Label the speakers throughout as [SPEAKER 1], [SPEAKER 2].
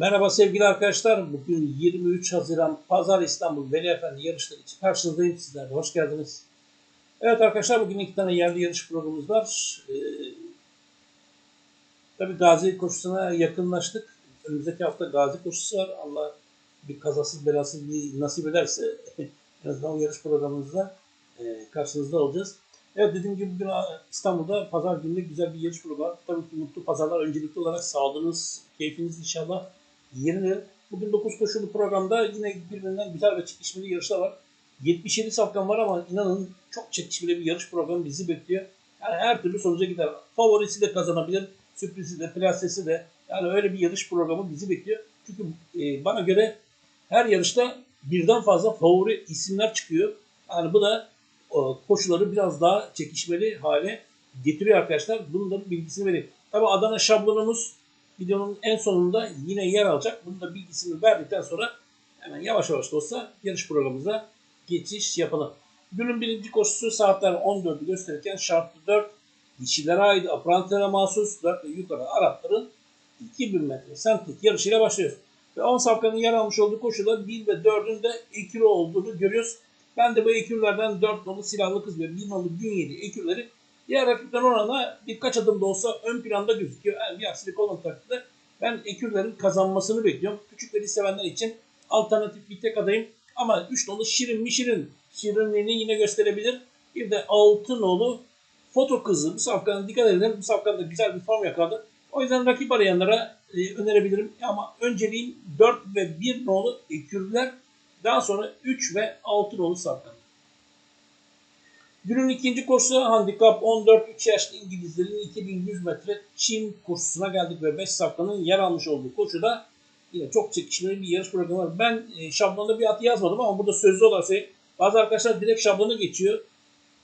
[SPEAKER 1] Merhaba sevgili arkadaşlar. Bugün 23 Haziran Pazar İstanbul Veli Efendi yarışları için karşınızdayım sizlerle. Hoş geldiniz. Evet arkadaşlar bugün iki tane yerli yarış programımız var. Ee, tabii Gazi koşusuna yakınlaştık. Önümüzdeki hafta Gazi koşusu var. Allah bir kazasız belasız bir nasip ederse en azından o yarış programımızda e, karşınızda olacağız. Evet dediğim gibi bugün İstanbul'da pazar günü güzel bir yarış programı var. Tabii ki mutlu pazarlar öncelikli olarak sağlığınız, keyfiniz inşallah yerine. Bugün 9 koşulu programda yine birbirinden güzel ve çekişmeli yarışlar var. 77 safkan var ama inanın çok çekişmeli bir yarış programı bizi bekliyor. Yani her türlü sonuca gider. Favorisi de kazanabilir, sürprizi de, plasesi de. Yani öyle bir yarış programı bizi bekliyor. Çünkü e, bana göre her yarışta birden fazla favori isimler çıkıyor. Yani bu da o, koşuları biraz daha çekişmeli hale getiriyor arkadaşlar. Bunun da bilgisini vereyim. Tabi Adana şablonumuz videonun en sonunda yine yer alacak. Bunun da bilgisini verdikten sonra hemen yavaş yavaş da olsa yarış programımıza geçiş yapalım. Günün birinci koşusu saatler 14'ü gösterirken şartlı 4 dişilere ait aprantilere mahsus 4 ve yukarı Arapların 2000 metre sentlik yarışıyla başlıyoruz. Ve 10 safkanın yer almış olduğu koşuda 1 ve 4'ün de ekürü olduğunu görüyoruz. Ben de bu ekürlerden 4 nolu silahlı kız ve 1 nolu gün 7 ekürleri Diğer rakipten oranla birkaç adım da olsa ön planda gözüküyor. Yani bir aksilik olmadığı takdirde ben ekürlerin kazanmasını bekliyorum. Küçükleri sevenler için alternatif bir tek adayım. Ama 3 nolu Şirin mi Şirin. Şirinliğini yine gösterebilir. Bir de 6 nolu Foto Kızı. Bu safkanın dikkat edin. Bu safkan güzel bir form yakaladı. O yüzden rakip arayanlara e, önerebilirim. Ama önceliğim 4 ve 1 nolu ekürler. Daha sonra 3 ve 6 nolu safkan. Günün ikinci koşusu handikap 14-3 yaşlı İngilizlerin 2100 metre çim koşusuna geldik ve 5 safkanın yer almış olduğu koşuda yine çok çekişmeli bir yarış programı var. Ben e, şablonda bir at yazmadım ama burada sözlü olarak söyleyeyim. Bazı arkadaşlar direkt şablonu geçiyor.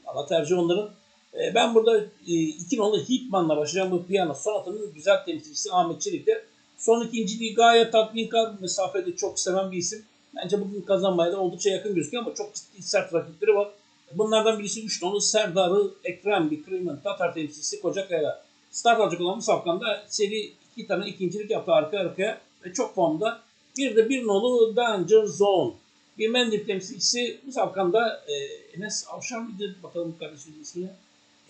[SPEAKER 1] Valla tercih onların. E, ben burada e, iki nolu Hitman'la başlayacağım. Bu piyano sonatının güzel temsilcisi Ahmet Çelik'te. Son ikinciliği gayet tatminkar mesafede çok seven bir isim. Bence bugün kazanmaya da oldukça yakın gözüküyor ama çok ciddi sert rakipleri var. Bunlardan birisi 3 nolu Serdar'ı Ekrem Bikri'nin Tatar temsilcisi Kocakaya'da start alacak olan bu safkanda seri iki tane ikincilik yaptı arka arkaya ve çok formda. Bir de bir nolu Danger Zone. Bir Mendip temsilcisi bu safkanda e, Enes Avşar mıydı? Bakalım kardeşinin ismini.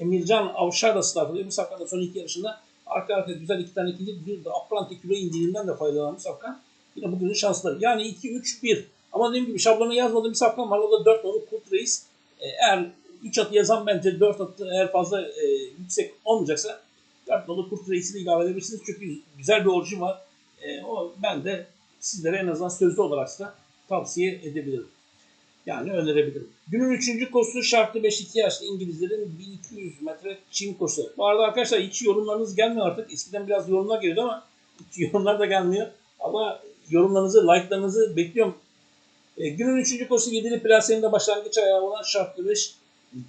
[SPEAKER 1] Emircan Avşar da start alıyor. Bu safkanda son iki yarışında arka arkaya güzel iki tane ikinci bir de Apranti kilo indiriğinden de faydalanan bu safkan. Yine bugünün şansları. Yani 2-3-1. Ama dediğim gibi şablonu yazmadığım bir safkan var. O da 4 nolu Kurt Reis. E, eğer 3 atı yazan bence 4 atı eğer fazla e, yüksek olmayacaksa 4 dolu kurt reisini ilave edebilirsiniz. Çünkü güzel bir orijin var. E, o ben de sizlere en azından sözlü olarak da tavsiye edebilirim. Yani önerebilirim. Günün 3. koşusu şartlı 5-2 yaşlı İngilizlerin 1200 metre çim koşusu. Bu arada arkadaşlar hiç yorumlarınız gelmiyor artık. Eskiden biraz yorumlar geliyordu ama hiç yorumlar da gelmiyor. Ama yorumlarınızı, like'larınızı bekliyorum. E, günün 3. koşusu 7'li plasenin başlangıç ayağı olan şartlı 5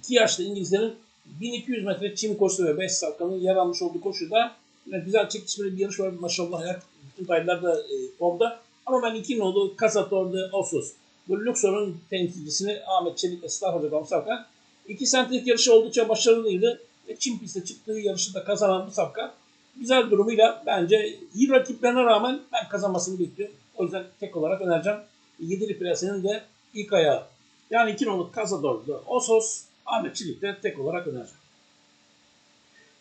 [SPEAKER 1] 2 yaşlı İngilizlerin 1200 metre çim koşusu ve 5 safkanın yer almış olduğu koşuda yine güzel çekişmeli bir yarış var. Maşallah her bütün taylar da e, formda. Ama ben 2 nolu Casator de Osos. Bu Luxor'un temsilcisini Ahmet Çelik ve Star Hoca Safkan. 2 sentlik yarışı oldukça başarılıydı. Ve çim pistte çıktığı yarışı da kazanan bu safkan güzel durumuyla bence iyi rakiplerine rağmen ben kazanmasını bekliyorum. O yüzden tek olarak önereceğim. Yedili Prensi'nin de ilk ayağı. Yani iki nolu Cazador'da Osos, Ahmet Çelik'te tek olarak önereceğim.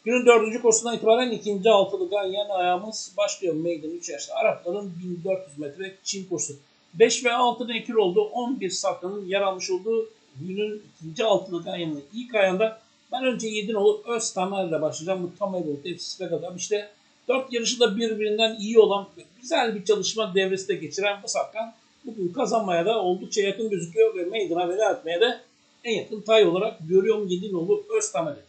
[SPEAKER 1] Günün dördüncü koşusundan itibaren ikinci altılı Ganyan ayağımız başlıyor. Meydan 3 yaşlı Arapların 1400 metre Çin koşusu. 5 ve 6'da ekür oldu. 11 safkanın yer almış olduğu günün ikinci altılı Ganyan'ın ilk ayağında ben önce 7 nolu Öz Tamer'le başlayacağım. Bu Tamer'in tepsisine kadar işte 4 yarışı da birbirinden iyi olan güzel bir çalışma devresi de geçiren bu safkan bugün kazanmaya da oldukça yakın gözüküyor ve meydana veda etmeye de en yakın tay olarak görüyorum 7 nolu Öztamer'i.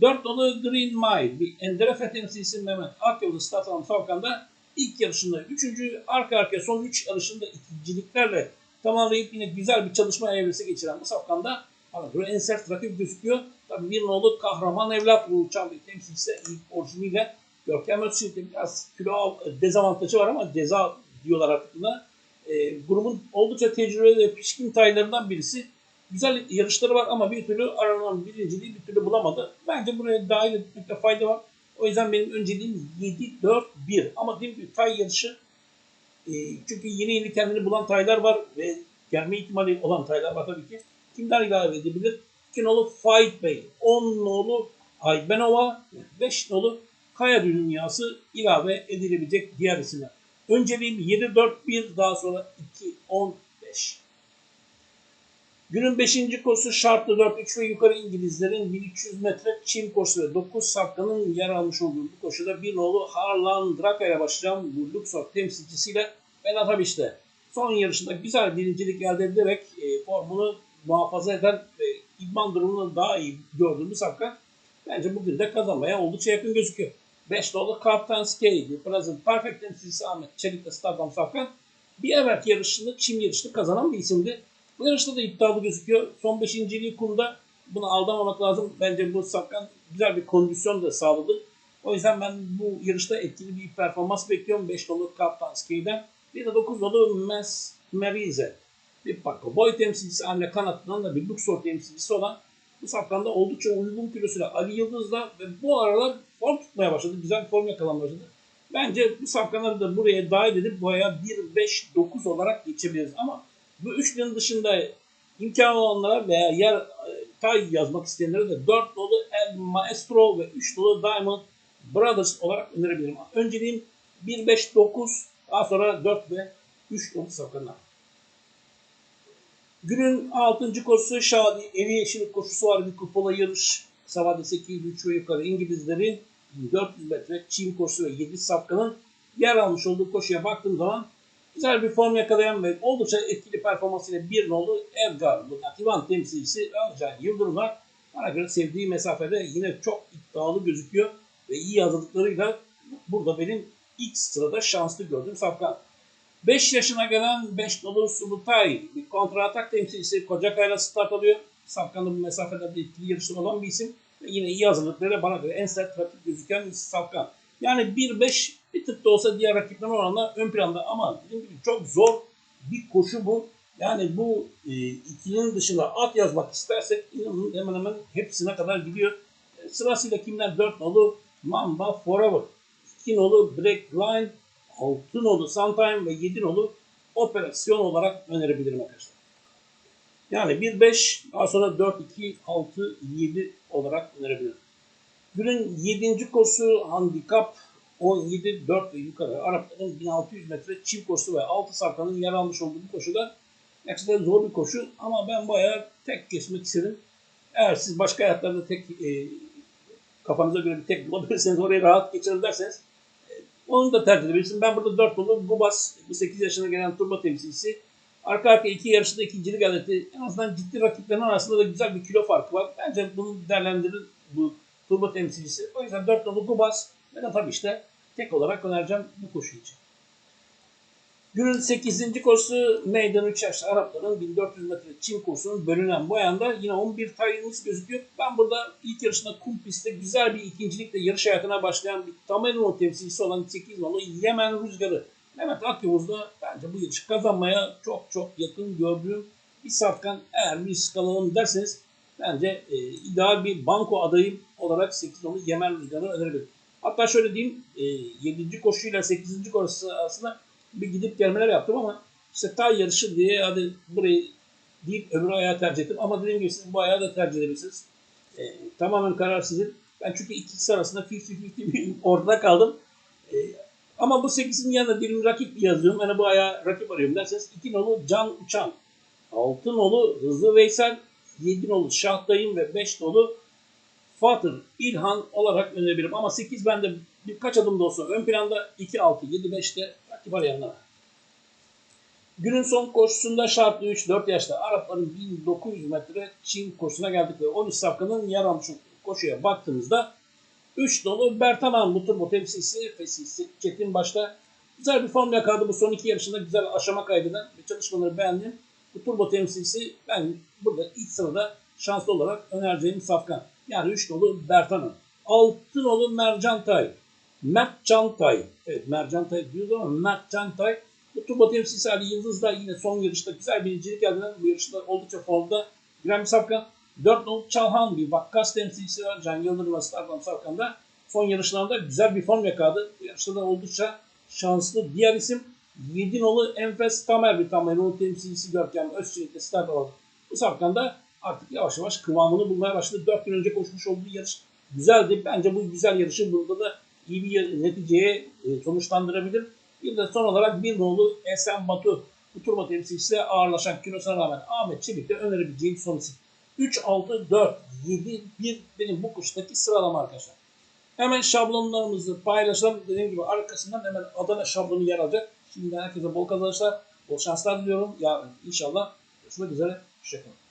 [SPEAKER 1] 4 nolu Green Mile bir Enderefe temsilcisi Mehmet Akyolu start alan Falkan'da ilk yarışında 3. arka arkaya son 3 yarışında ikinciliklerle tamamlayıp yine güzel bir çalışma evresi geçiren bu safkanda bana en sert rakip gözüküyor. Tabii bir nolu kahraman evlat bu bir temsilcisi orijiniyle Görkem Özçelik'te biraz kilo dezavantajı var ama ceza diyorlar artık buna e, grubun oldukça tecrübeli ve pişkin taylarından birisi. Güzel yarışları var ama bir türlü aranan birinciliği bir türlü bulamadı. Bence buraya dahil etmekte fayda var. O yüzden benim önceliğim 7-4-1. Ama dediğim gibi tay yarışı E, çünkü yeni yeni kendini bulan taylar var ve gelme ihtimali olan taylar var tabii ki. Kimler ilave edebilir? 2 nolu Fight Bey, 10 nolu Aybenova, 5 nolu Kaya Dünyası ilave edilebilecek diğer isimler. Önceliğim 7-4-1 daha sonra 2-10-5. Günün 5. koşusu şartlı 4-3 ve yukarı İngilizlerin 1300 metre çim koşusu ve 9 safkanın yer almış olduğu bu koşuda bir nolu Harlan Draka ile başlayacağım bu Luxor temsilcisiyle Berat Abiş'te. Son yarışında güzel birincilik elde ederek e, formunu muhafaza eden ve idman durumunu daha iyi gördüğümüz safkan bence bugün de kazanmaya oldukça yakın gözüküyor. 5 nolu Kaptan Skate, Present Perfect temsilcisi Ahmet Çelik'le Stardom Safkan bir evvelki yarışını, çim yarışını kazanan bir isimdi. Bu yarışta da iddialı gözüküyor. Son beşinciliği kumda bunu aldamamak lazım. Bence bu Safkan güzel bir kondisyon da sağladı. O yüzden ben bu yarışta etkili bir performans bekliyorum. 5 dolu Kaptan Ski'den. Bir de 9 dolu Mes Merize. Bir Paco Boy temsilcisi Anne Kanatlı'dan da bir Luxor temsilcisi olan bu Safkan'da oldukça uygun kilosuyla Ali Yıldız'la ve bu aralar form tutmaya başladı. Güzel form yakalamaya başladı. Bence bu Safkanları da buraya dahil edip buraya 1-5-9 olarak geçebiliriz. Ama bu üçlünün dışında imkanı olanlara veya yer e, tay yazmak isteyenlere de 4 dolu El Maestro ve 3 dolu Diamond Brothers olarak önerebilirim. Önceliğim 1-5-9 daha sonra 4 ve 3 dolu safkanlar. Günün 6. koşusu Şadi Evi Yeşillik koşusu var. Bir kupola yarış. Savade 8 3 ve yukarı İngilizlerin 400 metre çim koşusu ve 7 safkanın yer almış olduğu koşuya baktığım zaman güzel bir form yakalayan ve oldukça etkili performansıyla bir nolu Edgar Bugativan temsilcisi Özcan Yıldırım var. Bana göre sevdiği mesafede yine çok iddialı gözüküyor ve iyi hazırlıklarıyla burada benim ilk sırada şanslı gördüğüm safkan. 5 yaşına gelen 5 nolu Subutay bir kontra atak temsilcisi Kocakay'la start alıyor. Safkan'da bu mesafede bir etkili yarışta olan bir isim. Ve yine iyi hazırlıklarıyla bana göre en sert rakip gözüken Safkan. Yani 1-5 bir tık da olsa diğer rakiplerine oranla ön planda ama dediğim gibi çok zor bir koşu bu. Yani bu e, ikilinin dışında at yazmak istersek inanın hemen hemen hepsine kadar gidiyor. E, sırasıyla kimler? 4 nolu Mamba Forever, 2 nolu Break Line, 6 nolu Sometime ve 7 nolu Operasyon olarak önerebilirim arkadaşlar. Yani 1-5 daha sonra 4-2-6-7 olarak önerebilirim. Günün 7. koşusu handikap 17 4 ve yukarı Arapların 1600 metre çim koşusu ve 6 safkanın yer almış olduğu bu koşuda gerçekten zor bir koşu ama ben bayağı tek geçmek istedim. Eğer siz başka hayatlarda tek e, kafanıza göre bir tek bulabilirseniz oraya rahat geçerim derseniz onu da tercih edebilirsiniz. Ben burada 4 dolu Gubas, bu 8 yaşına gelen turbo temsilcisi. Arka arkaya iki yarışında ikincilik elde etti. En azından ciddi rakiplerin arasında da güzel bir kilo farkı var. Bence bunu değerlendirir bu turbo temsilcisi. O yüzden 4 dolu Gubas ve de tabii işte tek olarak önereceğim bu koşu için. Günün 8. koşusu Meydan 3 yaşlı Arapların 1400 metre çim kursunun bölünen bu ayanda yine 11 tayyiniz gözüküyor. Ben burada ilk yarışında kum pistte güzel bir ikincilikle yarış hayatına başlayan bir Tamerino temsilcisi olan 8 nolu Yemen Rüzgarı. Mehmet Akyavuz da bence bu yarışı kazanmaya çok çok yakın gördüğüm bir safkan. Eğer bir risk alalım derseniz bence e, ideal bir banko adayım olarak 8 nolu Yemen Rüzgarı önerebilirim. Hatta şöyle diyeyim, e, 7. koşuyla 8. koşu arasında bir gidip gelmeler yaptım ama işte tay yarışı diye hadi burayı değil öbür ayağı tercih ettim. Ama dediğim gibi siz bu ayağı da tercih edebilirsiniz. E, tamamen karar sizin. Ben çünkü ikisi arasında 50-50 bir ortada kaldım. E, ama bu 8'in yanında birim rakip yazıyorum. Yani bu ayağı rakip arıyorum derseniz 2 nolu Can Uçan, 6 nolu Hızlı Veysel, 7 nolu Şahdayım ve 5 nolu Fatır, İlhan olarak önerebilirim. Ama 8 bende birkaç adım da olsa ön planda 2, 6, 7, 5'te rakip arayanlara. Günün son koşusunda şartlı 3, 4 yaşta Arapların 1900 metre Çin koşusuna geldik ve 13 safkanın yer almış koşuya baktığımızda 3 dolu Bertaman bu turbo temsilcisi Fesisi Çetin başta güzel bir form yakaladı bu son iki yarışında güzel aşama kaydeden ve çalışmaları beğendim. Bu turbo temsilcisi ben burada ilk sırada şanslı olarak önereceğim safkan. Yani 3 dolu Bertaman. 6 dolu Mercan. Mert Cantay. Evet Mercan Tay diyoruz ama Mert Cantay. Bu turbo temsilcisi Ali Yıldız da yine son yarışta güzel birincilik elde eden bu yarışta oldukça formda giren safkan. 4 nolu Çalhan bir Vakkas temsilcisi var. Can Yıldırım ve Starklam Safkan'da son yarışlarında güzel bir form yakaladı. Bu yarışta da oldukça şanslı. Diğer isim 7 nolu Enfes Tamer bir Tamer o temsilcisi Görkem Özçelik'te start aldı. Bu safkan da artık yavaş yavaş kıvamını bulmaya başladı. 4 gün önce koşmuş olduğu yarış güzeldi. Bence bu güzel yarışı burada da iyi bir neticeye e, sonuçlandırabilir. Bir de son olarak bir nolu Esen Batu bu turma temsilcisiyle ağırlaşan kilosuna rağmen Ahmet Çelik'te önerebileceğim son isim. 3, 6, 4, 7, 1 benim bu kuştaki sıralama arkadaşlar. Hemen şablonlarımızı paylaşalım. Dediğim gibi arkasından hemen Adana şablonu yer alacak. Şimdi herkese bol kazançlar, bol şanslar diliyorum. Yarın inşallah görüşmek üzere. Hoşçakalın.